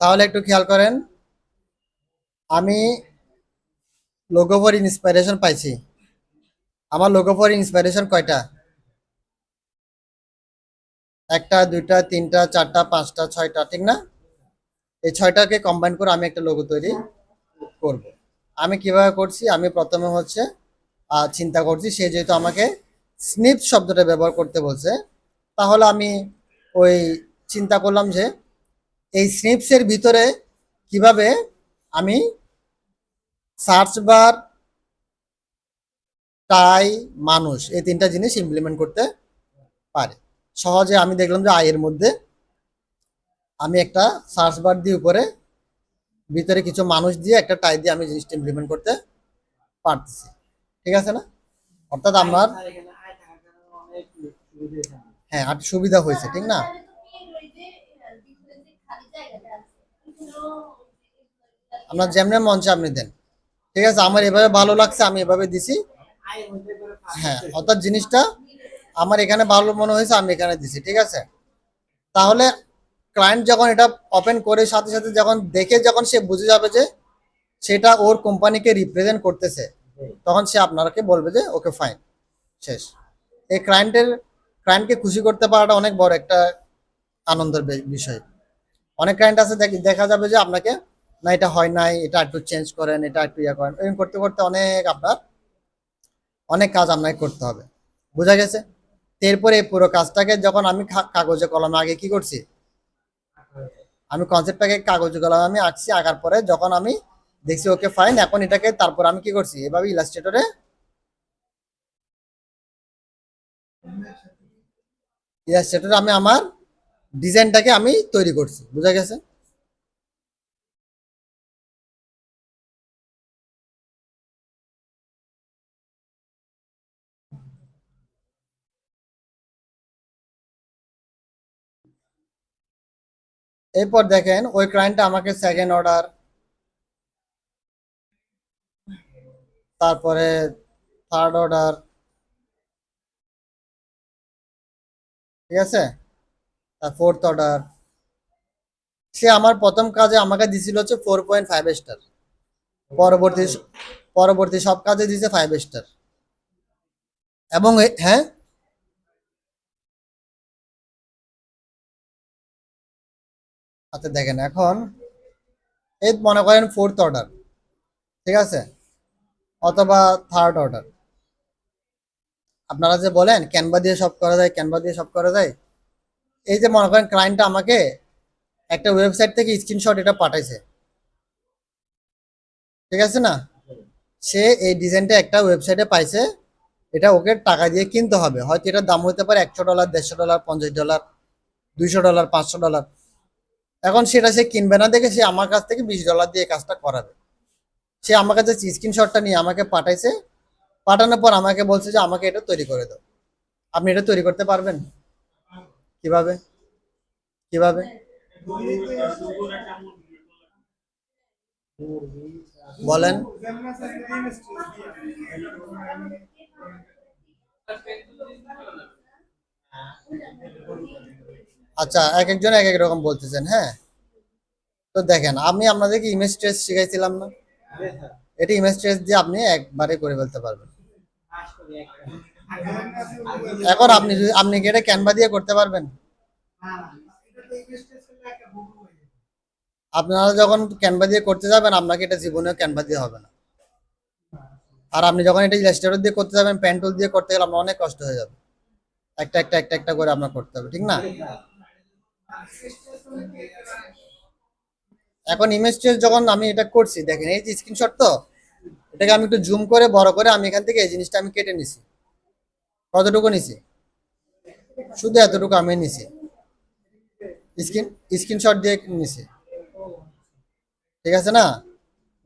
তাহলে একটু খেয়াল করেন, আমি লোগো ফর ইন্সপিরেশন পাইছি। আমার লোগো ফর ইন্সপিরেশন কয়টা? একটা, দুইটা, তিনটা, চারটা, পাঁচটা, ছয়টা, ঠিক না? এই ছয়টাকে কম্বাইন করে আমি একটা লোগো তৈরি করব। আমি কীভাবে করছি? আমি প্রথমে হচ্ছে চিন্তা করছি, সে যেহেতু আমাকে স্নিপ শব্দটা ব্যবহার করতে বলছে, তাহলে আমি ওই চিন্তা করলাম যে এই স্নিপসের ভিতরে কীভাবে আমি সার্চ বার টাই মানুষ এই তিনটা জিনিস ইমপ্লিমেন্ট করতে পারে। সহজে আমি দেখলাম যে আয়ের মধ্যে আমি একটা সার্চ বার দিয়ে উপরে ভিতরে কিছু মানুষ দিয়ে একটা টাই দিয়ে আমি জিনিসটা ইমপ্লিমেন্ট করতে পারতেছি। ঠিক আছে না? অর্থাৎ আমার হ্যাঁ আর সুবিধা হয়েছে ঠিক না? আপনার যেমনি মঞ্চে আপনি দেন। ঠিক আছে? আমার এভাবে ভালো লাগছে, আমি এভাবে দিছি। হ্যাঁ অর্থাৎ জিনিসটা আমার এখানে ভালো মনে হয়েছে, আমি এখানে দিছি, ঠিক আছে? তাহলে ক্লায়েন্ট যখন এটা ওপেন করে, সাথে সাথে যখন দেখে যখন সে বুঝে যাবে যে সেটা ওর কোম্পানিকে রিপ্রেজেন্ট করতেছে, তখন সে আপনাকে বলবে যে ওকে ফাইন শেষ। এই ক্লায়েন্টের ক্লায়েন্টকে খুশি করতে পারাটা অনেক বড় একটা আনন্দের বিষয়। অনেক ক্লায়েন্ট আছে, দেখ- যাবে যে আপনাকে, না, এটা হয় নাই, এটা একটু চেঞ্জ করেন, এটা একটু ইয়ে করেন। এরকম করতে করতে অনেক আপনার, অনেক কাজ আপনাকে করতে হবে। বোঝা গেছে? এরপরে এই পুরো কাজটাকে যখন আমি কাগজে কলমে আগে কি করছি? আমি কনসেপ্টটাকে কাগজে কলমে আমি আঁকছি, আঁকার পরে যখন আমি দেখছি, ওকে ফাইন এখন এটাকে তারপর আমি কি করছি? এভাবে ইলাস্ট্রেটরে ইলাস্ট্রেটরে আমি আমার ডিজাইনটাকে আমি তৈরি করছি, বোঝা গেছে? এরপর দেখেন, ওই ক্লায়েন্টটা আমাকে সেকেন্ড অর্ডার তারপরে থার্ড অর্ডার ঠিক আছে? ফোর্থ অর্ডার সে আমার প্রথম কাজে আমাকে দিছিল হচ্ছে ফোর পয়েন্ট ফাইভ স্টার পরবর্তী পরবর্তী সব কাজে দিছে ফাইভ স্টার এবং হ্যাঁ? আচ্ছা দেখেন এখন। এই মনে করেন ফোর্থ অর্ডার ঠিক আছে? অথবা থার্ড অর্ডার আপনারা যে বলেন ক্যানভা দিয়ে সব করা যায় ক্যানভা দিয়ে সব করা যায়। এই যে মনে করেন ক্লায়েন্টটা আমাকে একটা ওয়েবসাইট থেকে স্ক্রিনশট এটা পাঠাইছে। ঠিক আছে না? সে এই ডিজাইনটা একটা ওয়েবসাইটে পাইছে, এটা ওকে টাকা দিয়ে কিনতে হবে। হয়তো এটার দাম হতে পারে একশো ডলার দেড়শো ডলার পঞ্চাশ ডলার দুইশো ডলার পাঁচশো ডলার এখন সেটা সে কিনবে না দেখে সে আমার কাছ থেকে বিশ ডলার দিয়ে কাজটা করাবে। সে আমার কাছে স্ক্রিনশটটা নিয়ে আমাকে পাঠাইছে, পাঠানোর পর আমাকে বলছে যে আমাকে এটা তৈরি করে দাও। আপনি এটা তৈরি করতে পারবেন? কীভাবে? কীভাবে? বলেন। আচ্ছা এক একজন এক এক রকম বলতেছেন হ্যাঁ? তো দেখেন আমি আপনাদেরকে ইমেজ ট্রেস শিখাইছিলাম না। এটা ইমেজ ট্রেস দিয়ে আপনি একবারে করে ফেলতে পারবেন। এখন আপনি আপনি কি এটা ক্যানভা দিয়ে করতে পারবেন? আপনারা যখন ক্যানভা দিয়ে করতে যাবেন, আপনাকে এটা জীবনেও ক্যানভা দিয়ে হবে না। আর আপনি যখন এটা ইলাস্ট্রেটর দিয়ে করতে যাবেন পেন টুল দিয়ে করতে গেলে আপনার অনেক কষ্ট হয়ে যাবে। একটা একটা একটা একটা করে আপনার করতে হবে, ঠিক না? এখন ইমেজ ট্রেস যখন আমি এটা করছি, দেখেন এই যে স্ক্রিনশট তো, এটাকে আমি একটু জুম করে, বড় করে আমি এখান থেকে এই জিনিসটা আমি কেটে নিছি। কতটুকু নিছি? শুধু এতটুকু আমি নিছি। স্ক্রিন, স্ক্রিনশট দিয়ে নিছি। ঠিক আছে না?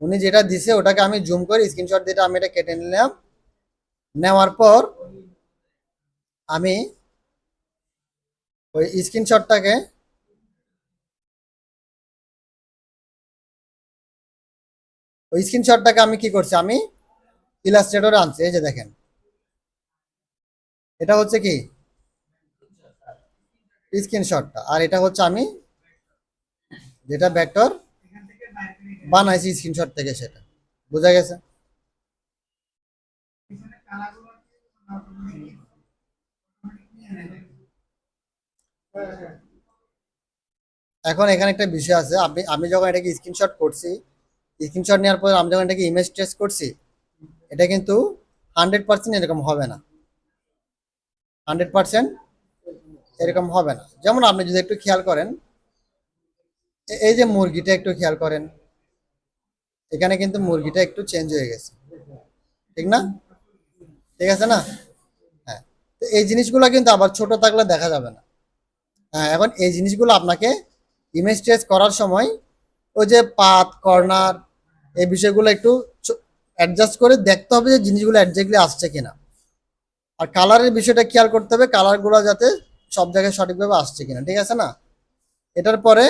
উনি যেটা দিছে ওটাকে আমি জুম করে স্ক্রিনশট দিয়ে আমি এটা কেটে নিলাম। নেওয়ার পর আমি ওই স্ক্রিনশটটাকে ওই স্ক্রিনশটটাকে আমি কি করছি? আমি ইলাস্ট্রেটরে আনছি, এই যে দেখেন। এটা হচ্ছে কি? স্ক্রিনশটটা আর এটা হচ্ছে আমি যেটা ভেক্টর বানাইছি স্ক্রিনশট থেকে সেটা। বোঝা গেছে? এখন এখানে একটা বিষয় আছে। আপনি, আমি যখন এটাকে স্ক্রিনশট করছি স্ক্রিনশট নেওয়ার পর আমি যখন এটাকে ইমেজ টেস্ট করছি, এটা কিন্তু হান্ড্রেড পার্সেন্ট এরকম হবে না। হান্ড্রেড পার্সেন্ট এরকম হবে না। যেমন আপনি যদি একটু খেয়াল করেন এই যে মুরগিটা একটু খেয়াল করেন, এখানে কিন্তু মুরগিটা একটু চেঞ্জ হয়ে গেছে। ঠিক না? ঠিক আছে না? হ্যাঁ তো এই জিনিসগুলো কিন্তু আবার ছোট থাকলে দেখা যাবে না। হ্যাঁ এখন এই জিনিসগুলো আপনাকে ইমেজ টেস্ট করার সময় ওই যে পাত, কর্নার, এই বিষয়গুলো একটু অ্যাডজাস্ট করে দেখতে হবে যে জিনিসগুলো অ্যাডজাক্টলি আসছে কিনা। আর কালারের বিষয়টা খেয়াল করতে হবে, কালারগুলো যাতে সব জায়গায় সঠিকভাবে আসছে কিনা, ঠিক আছে না? এটার পরে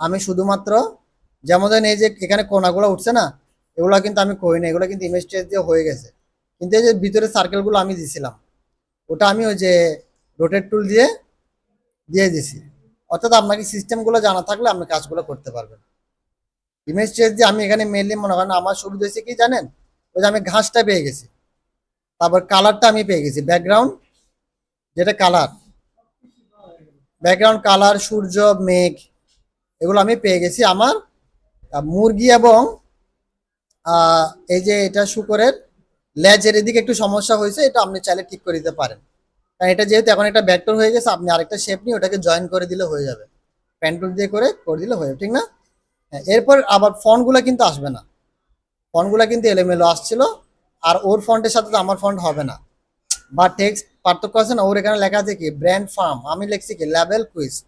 আমি শুধুমাত্র যেমন এই যে এখানে কোনাগুলো উঠছে না, এগুলো কিন্তু আমি করি না, এগুলো কিন্তু ইমেজ টেস্ট দিয়ে হয়ে গেছে। কিন্তু এই যে ভিতরে সার্কেলগুলো আমি দিছিলাম, ওটা আমি ওই যে রোটেট টুল দিয়ে দিয়ে দিছি। অর্থাৎ আপনাকে সিস্টেমগুলো জানা থাকলে আপনি কাজগুলো করতে পারবেন। ইমেজ টেস্ট দিয়ে আমি এখানে মেনলি মনে করেন আমার সুবিধা হয়েছে কি জানেন? ওই যে আমি ঘাসটা পেয়ে গেছি। তারপর কালারটা আমি পেয়ে গেছি। ব্যাকগ্রাউন্ড যেটা কালার। ব্যাকগ্রাউন্ড কালার সূর্য মেঘ এগুলো আমি পেয়ে গেছি আমার মুরগি এবং এই যে এটা শুকরের লেজের এদিকে একটু সমস্যা হয়েছে এটা আপনি চাইলে ঠিক করে দিতে পারেন। কারণ এটা যেহেতু এখন একটা ভেক্টর হয়ে গেছে আপনি আরেকটা শেপ নিয়ে ওটাকে জয়েন করে দিলে হয়ে যাবে। প্যান্টুল দিয়ে করে করে দিলে হয়ে ঠিক না? হ্যাঁ, এরপর আবার ফন্টগুলো কিন্তু আসবে না। ফন্টগুলো কিন্তু এলোমেলো আসছিল। আর ওর ফন্টের সাথে তো আমার ফন্ট হবে না। বা টেক্সট পার্থক্য আছে না? ওর এখানে লেখা আছে কি? ব্র্যান্ড ফার্ম আমি লিখছি কি? লেভেল কুইস্ট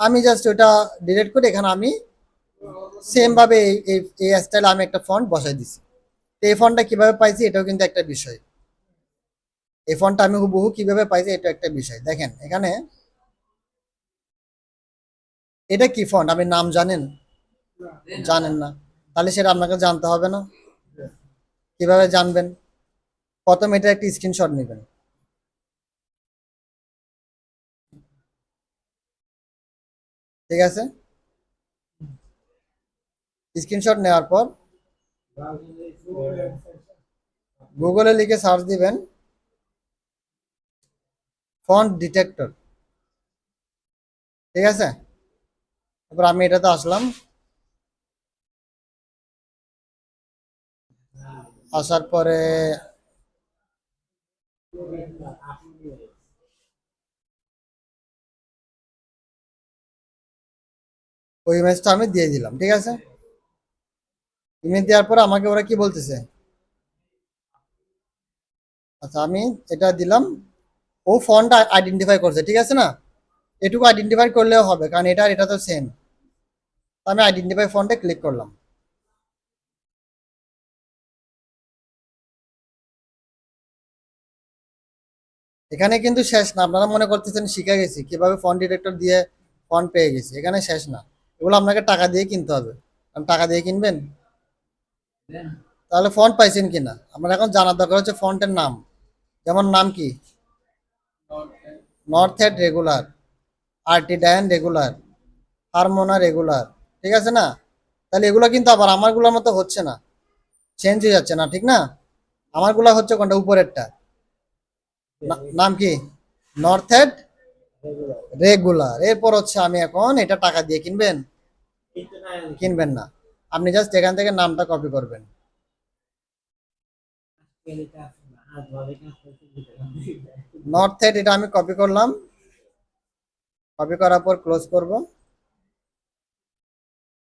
আমি জাস্ট ওটা ডিলিট করে এখানে আমি সেম ভাবে এই- এই এই স্টাইলে আমি একটা ফন্ট বসাই দিছি। তো এই ফন্টটা কীভাবে পাইছি? এটাও কিন্তু একটা বিষয়। এই ফন্টটা আমি হুবহু কীভাবে পাইছি? এটা একটা বিষয়। দেখেন, এখানে এটা কি ফন্ট আপনি নাম জানেন? জানেন না। তাহলে সেটা আপনাকে জানতে হবে না। কীভাবে জানবেন। প্রথম এটা একটি স্ক্রিনশট নেবেন। ঠিক আছে? স্ক্রিনশট নেওয়ার পর গুগলে লিখে সার্চ দিবেন ফন্ট ডিটেক্টর ঠিক আছে? তারপর আমি এটাতে আসলাম। আসার পরে ওই ইমেজটা আমি দিয়ে দিলাম, ঠিক আছে? ইমেজ দেওয়ার পরে আমাকে ওরা কি বলতেছে? আচ্ছা আমি এটা দিলাম। ও ফন্ট আইডেন্টিফাই করছে, ঠিক আছে না? এটুকু আইডেন্টিফাই করলেও হবে, কারণ এটা এটা তো সেম আমি আইডেন্টিফাই ফন্টে ক্লিক করলাম। এখানে কিন্তু শেষ না। আপনারা মনে করতেছেন শিখে গেছি, কীভাবে ফন্ট ডিটেক্টর দিয়ে ফন্ট পেয়ে গেছি, এখানে শেষ না। এগুলো আপনাকে টাকা দিয়ে কিনতে হবে। কারণ টাকা দিয়ে কিনবেন? তাহলে ফন্ট পাইছেন কিনা? আপনার এখন জানার দরকার হচ্ছে ফন্টের নাম। যেমন নাম কি? নর্থ হেড রেগুলার, আরটি ডায়ান রেগুলার, হারমোনা রেগুলার, ঠিক আছে না? তাহলে এগুলো কিন্তু আবার আমারগুলোর মতো হচ্ছে না। চেঞ্জ হয়ে যাচ্ছে না, ঠিক না? আমারগুলো হচ্ছে কোনটা? উপরেরটা। নাম কি? North head regular. এরপর হচ্ছে আমি এখন এটা টাকা দিয়ে কিনবেন? কিনবেন না। আপনি জাস্ট এখান থেকে নামটা কপি করবেন। নর্থ হেড এটা আমি কপি করলাম। কপি করার পর ক্লোজ করব।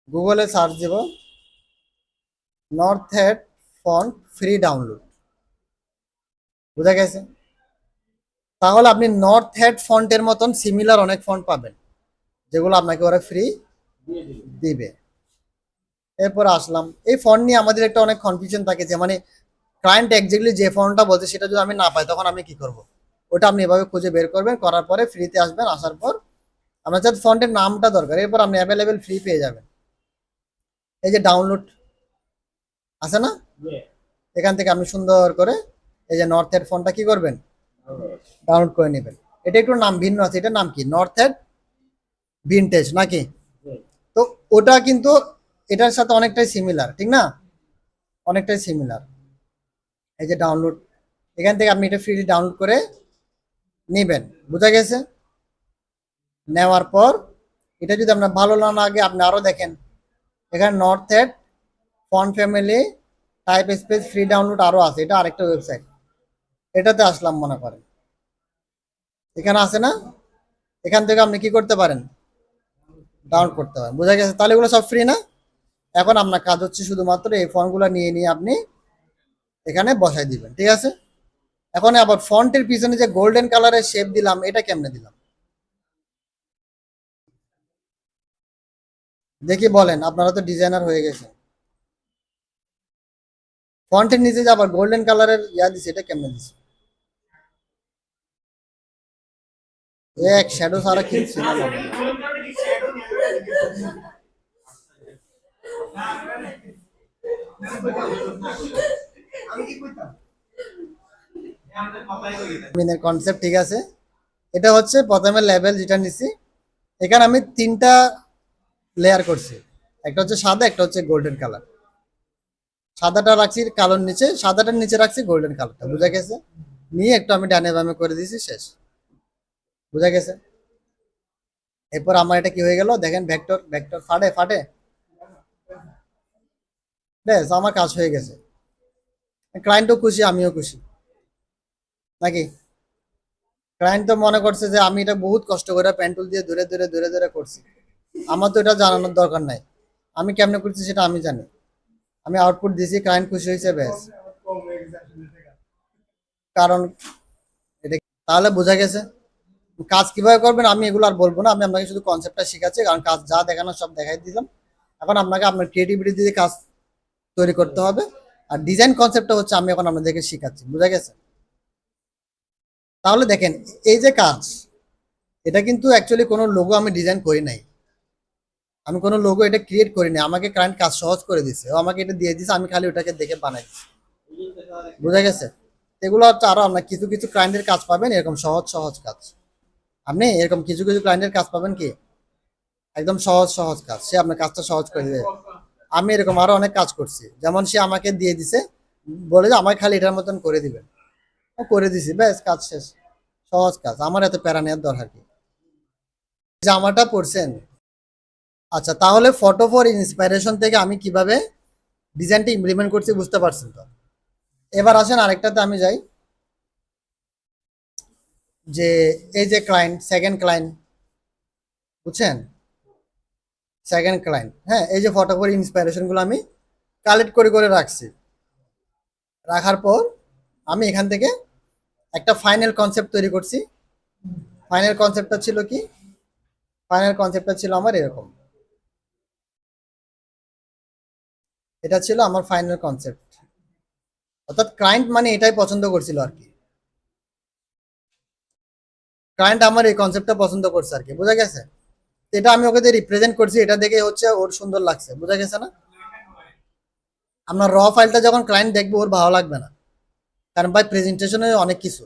গুগলে সার্চ দেব। North head font free download. বুঝা গেছে? তাহলে আপনি নর্থ হেড ফন্টের মতন সিমিলার অনেক ফন্ট পাবেন যেগুলো আপনাকে ওরা ফ্রি দিবে। এরপর আসলাম। এই ফন্ট নিয়ে আমাদের একটা অনেক কনফিউশন থাকে যে মানে ক্লায়েন্ট এক্স্যাক্টলি যে ফন্টটা বলছে সেটা যদি আমি না পাই তখন আমি কি করব? ওটা আপনি এভাবে খুঁজে বের করবেন করার পরে ফ্রিতে আসবেন আসার পর আপনার যাতে ফন্টের নামটা দরকার এরপর আপনি অ্যাভেলেবেল ফ্রি পেয়ে যাবেন। এই যে ডাউনলোড আছে না? এখান থেকে আপনি সুন্দর করে এই যে নর্থ হেড ফোনটা কি করবেন? ডাউনলোড করে নেবেন। এটা একটু নাম ভিন্ন আছে। এটা নাম কি? নর্থ হেড ভিনটেজ নাকি? তো ওটা কিন্তু এটার সাথে অনেকটাই সিমিলার ঠিক না? অনেকটাই সিমিলার এই যে ডাউনলোড এখান থেকে আপনি এটা ফ্রি ডাউনলোড করে নেবেন। বুঝা গেছে? নেওয়ার পর এটা যদি আপনার ভালো না লাগে আপনি আরও দেখেন। এখানে north head font family type space free download আরও আছে। এটা আরেকটা ওয়েবসাইট এটাতে আসলাম মনে করেন। এখানে আছে না? এখান থেকে আপনি কি করতে পারেন? ডাউনলোড করতে পারেন। বোঝা গেছে? তাহলে এগুলো সব ফ্রি না? এখন আপনার কাজ হচ্ছে শুধুমাত্র এই ফোনগুলো নিয়ে নিয়ে আপনি এখানে বসাই দিবেন, ঠিক আছে? এখন আবার ফন্টের পিছনে যে গোল্ডেন কালারের শেপ দিলাম, এটা কেমনে দিলাম? দেখি বলেন, আপনারা তো ডিজাইনার হয়ে গেছে ফন্টের নিচে যে আবার গোল্ডেন কালারের ইয়া দিছে, এটা কেমনে দিছে? এক শ্যাডো সারা কিনছি না। কনসেপ্ট ঠিক আছে। এটা হচ্ছে প্রথমে লেভেল যেটা নিছি। এখানে আমি তিনটা লেয়ার করছি। একটা হচ্ছে সাদা, একটা হচ্ছে গোল্ডেন কালার সাদাটা রাখছি কালোর নিচে, সাদাটার নিচে রাখছি গোল্ডেন কালারটা বুঝা গেছে? নিয়ে একটু আমি ডানে বামে করে দিয়েছি, শেষ। বুঝা গেছে? এরপর আমার এটা কি হয়ে গেল? দেখেন ভেক্টর ভেক্টর ফাটে ফাটে। ব্যাস, আমার কাজ হয়ে গেছে। ক্লায়েন্টও খুশি, আমিও খুশি। নাকি? ক্লায়েন্ট তো মনে করছে যে আমি এটা বহুত কষ্ট করে পেন্টুল দিয়ে ধরে ধরে ধরে ধরে করছি। আমার তো এটা জানানোর দরকার নাই। আমি কেমনে করছি সেটা আমি জানি। আমি আউটপুট দিছি ক্লায়েন্ট খুশি হয়েছে, ব্যাস। কারণ এটা তাহলে বোঝা গেছে? কাজ কীভাবে করবেন আমি এগুলো আর বলব না। আমি আপনাকে শুধু কনসেপ্টটা শেখাচ্ছি, কারণ কাজ যা দেখানো সব দেখাই দিলাম। এখন আপনাকে আপনার ক্রিয়েটিভিটি দিয়ে কাজ তৈরি করতে হবে। আর ডিজাইন কনসেপ্টটা হচ্ছে আমি এখন আপনাদেরকে শেখাচ্ছি, বুঝা গেছে? তাহলে দেখেন, এই যে কাজ, এটা কিন্তু অ্যাকচুয়ালি কোনো লোগো আমি ডিজাইন করি নাই। আমি কোনো লোগো এটা ক্রিয়েট করিনি আমাকে ক্লায়েন্ট কাজ সহজ করে দিছে। ও আমাকে এটা দিয়ে দিছে, আমি খালি ওটাকে দেখে বানাই বুঝা গেছে? এগুলো হচ্ছে আরও আপনার কিছু কিছু ক্লায়েন্টের কাজ পাবেন, এরকম সহজ সহজ কাজ। আপনি এরকম কিছু কিছু ক্লায়েন্টের কাজ পাবেন কি? একদম সহজ সহজ কাজ। সে আপনার কাজটা সহজ করে দেবে। আমি এরকম আরও অনেক কাজ করছি। যেমন সে আমাকে দিয়ে দিছে, বলে যে আমাকে খালি এটার মতন করে দিবেন। করে দিছি, ব্যাস, কাজ শেষ। সহজ কাজ। আমার এত প্যারা নেওয়ার দরকার কি? জামাটা পরছেন। আচ্ছা তাহলে ফটো ফর ইন্সপাইরেশন থেকে আমি কীভাবে ডিজাইনটা ইমপ্লিমেন্ট করছি বুঝতে পারছেন তো? এবার আসেন আরেকটাতে আমি যাই। যে এই যে ক্লায়েন্ট সেকেন্ড ক্লায়েন্ট বুঝছেন? সেকেন্ড ক্লায়েন্ট হ্যাঁ এই যে ফটো ফর ইন্সপাইরেশনগুলো আমি কালেক্ট করে করে রাখছি। রাখার পর আমি এখান থেকে একটা ফাইনাল কনসেপ্ট তৈরি করছি। ফাইনাল কনসেপ্টটা ছিল কি? ফাইনাল কনসেপ্টটা ছিল আমার এরকম। এটা ছিল আমার ফাইনাল কনসেপ্ট অর্থাৎ ক্লায়েন্ট মানে এটাই পছন্দ করছিল আর কি। ক্লায়েন্ট আমার এই কনসেপ্টটা পছন্দ করছে আর কি, বোঝা গেছে? এটা আমি ওকে রিপ্রেজেন্ট করছি, এটা দেখে হচ্ছে ওর সুন্দর লাগছে, বোঝা গেছে না? আপনার র ফাইলটা যখন ক্লায়েন্ট দেখবে, ওর ভালো লাগবে না। কারণ ভাই প্রেজেন্টেশনে অনেক কিছু।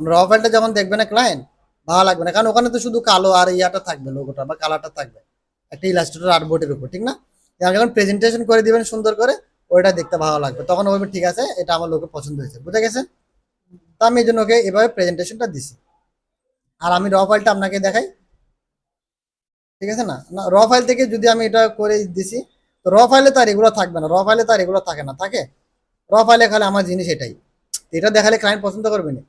র ফাইলটা যখন দেখবে না ক্লায়েন্ট ভালো লাগবে না। কারণ ওখানে তো শুধু কালো আর ইয়াটা থাকবে লোগোটা বা কালারটা থাকবে। একটা ইলাস্ট্রেটর আর্টবোর্ডের উপর, ঠিক না? যখন প্রেজেন্টেশন করে দিবেন সুন্দর করে, ওইটা দেখতে ভালো লাগবে। তখন ও বলবে, ঠিক আছে, এটা আমার লোকের পছন্দ হয়েছে। বুঝে গেছে? তো আমি এই জন্য ওকে এভাবে প্রেজেন্টেশনটা দিছি। আর আমি র ফাইলটা আপনাকে দেখাই। ঠিক আছে না? না র ফাইল থেকে যদি আমি এটা করে দিছি, তো র ফাইলে তার এগুলো থাকবে না র ফাইলে তার এগুলো থাকে না, থাকে? র ফাইলে খালে আমার জিনিস এটাই। এটা দেখালে ক্লায়েন্ট পছন্দ করবে না।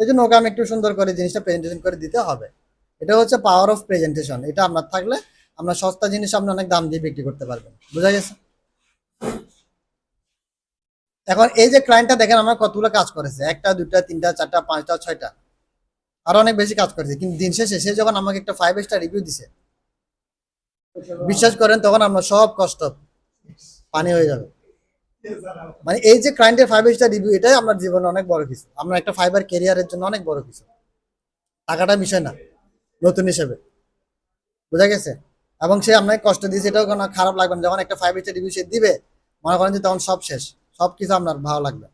এই জন্য ওকে আমি একটু সুন্দর করে জিনিসটা প্রেজেন্টেশন করে দিতে হবে। এটা হচ্ছে পাওয়ার অফ প্রেজেন্টেশন এটা আপনার থাকলে আপনার সস্তা জিনিস আপনি অনেক দাম দিয়ে বিক্রি করতে পারবেন। বুঝা গেছে? এখন এই যে ক্লায়েন্টটা দেখেন আমার কতগুলো কাজ করেছে। একটা দুটা তিনটা, চারটা, পাঁচটা, ছয়টা। আরও অনেক বেশি কাজ করেছে। কিন্তু দিন শেষে সে যখন আমাকে একটা ফাইভ স্টার রিভিউ দিছে, বিশ্বাস করেন, তখন আপনার সব কষ্ট পানি হয়ে যাবে। মানে এই যে ক্লায়েন্টের ফাইভ স্টার রিভিউ এটাই আপনার জীবনে অনেক বড় কিছু। আপনার একটা ফাইবার কেরিয়ারের জন্য অনেক বড় কিছু। টাকাটা বিষয় না, নতুন হিসেবে। বোঝা গেছে? এবং সে আপনাকে কষ্ট দিয়েছে, এটাও কোনো খারাপ লাগবে না। যখন একটা ফাইভ স্টার রিভিউ সে দিবে, মনে করেন যে তখন সব শেষ। সব কিছু আপনার ভালো লাগবে।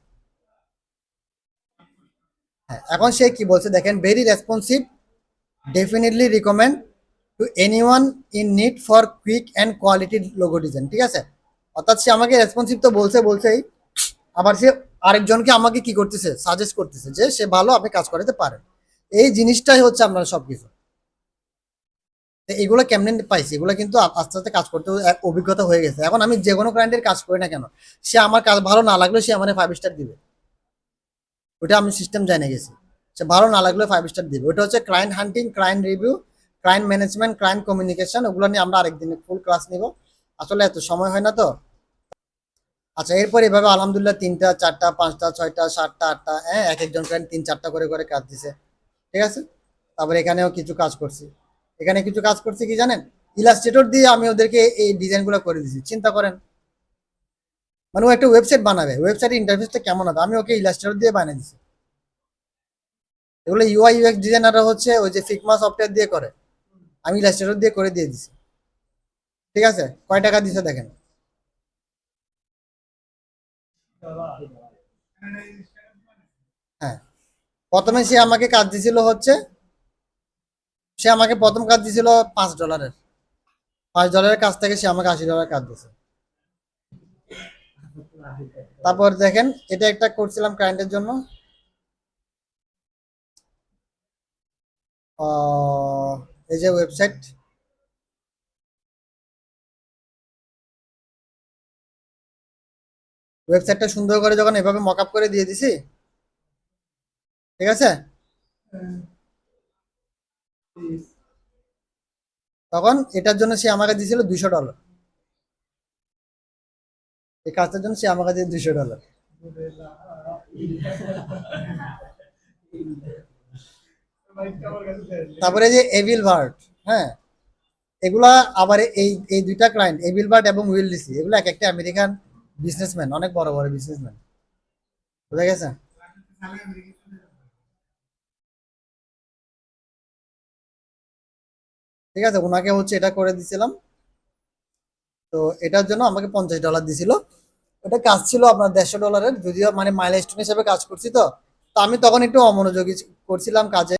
হ্যাঁ এখন সে কি বলছে? দেখেন very responsive definitely recommend to anyone in need for quick and quality logo design ঠিক আছে? অর্থাৎ সে আমাকে রেসপন্সিভ তো বলছে, বলছেই, আবার সে আরেকজনকে আমাকে কি করতেছে? সাজেস্ট করতেছে যে সে ভালো, আপনি কাজ করাতে পারেন। এই জিনিসটাই হচ্ছে আপনার সবকিছু। তো এগুলো কেমনে পাইছি? এগুলো কিন্তু আস্তে আস্তে কাজ করতে অভিজ্ঞতা হয়ে গেছে। এখন আমি যে কোনো ক্লায়েন্টের কাজ করি না কেন, সে আমার কাজ ভালো না লাগলেও সে আমার ফাইভ স্টার দিবে। ওটা আমি সিস্টেম জানে গেছি। সে ভালো না লাগলেও ফাইভ স্টার দিবে। ওটা হচ্ছে client hunting client review client management client communication ওগুলো নিয়ে আমরা আরেকদিন ফুল ক্লাস নিব। আসলে এত সময় হয় না তো। আচ্ছা এরপর এভাবে আলহামদুলিল্লাহ তিনটা, চারটা, পাঁচটা, ছয়টা, সাতটা, আটটা হ্যাঁ এক একজন ক্লায়েন্ট তিন, চারটা করে করে কাজ দিছে। ঠিক আছে? তারপর এখানেও কিছু কাজ করছি। এখানে কিছু কাজ করছি কি জানেন? ইলাস্ট্রেটর দিয়ে আমি ওদেরকে এই ডিজাইনগুলো করে দিছি। চিন্তা করেন। মানে ও একটা ওয়েবসাইট বানাবে। ওয়েবসাইটের ইন্টারফেসটা কেমন হবে? আমি ওকে ইলাস্ট্রেটর দিয়ে বানিয়ে দিছি। এগুলো ইউআই ইউএক্স ডিজাইনাররা হচ্ছে ওই যে ফিকমা সফটওয়্যার দিয়ে করে। আমি ইলাস্ট্রেটর দিয়ে করে দিয়ে দিছি। ঠিক আছে? কয় টাকা দিছে দেখেন? হ্যাঁ। প্রথমে সে আমাকে কাজ দিছিল হচ্ছে, সে আমাকে প্রথম কাজ দিছিল পাঁচ ডলারের পাঁচ ডলারের কাজ থেকে সে আমাকে আশি ডলার কাজ দিছে। তারপর দেখেন এটা একটা করছিলাম ক্লায়েন্টের জন্য। এই যে ওয়েবসাইট ওয়েবসাইটটা সুন্দর করে যখন এভাবে মক আপ করে দিয়ে দিছি ঠিক আছে? তখন এটার জন্য সে আমাকে দিয়েছিল দুইশো ডলার এই কাজটার জন্য সে আমার কাছে দুইশো ডলার। তারপরে যে এভিল ভার্ট হ্যাঁ? এগুলা আবার এই এই দুইটা ক্লায়েন্ট এভিল ভার্ট এবং উইল ডিসি এগুলো এক একটা আমেরিকান বিজনেসম্যান অনেক বড় বড় বিজনেসম্যান বুঝা গেছে? ঠিক আছে, ওনাকে হচ্ছে এটা করে দিছিলাম। তো এটার জন্য আমাকে পঞ্চাশ ডলার দিছিল। ওটা কাজ ছিল আপনার দেড়শো ডলারের যদিও মানে মাইল স্টোন হিসেবে কাজ করছি তো। তো আমি তখন একটু অমনোযোগী করছিলাম কাজে।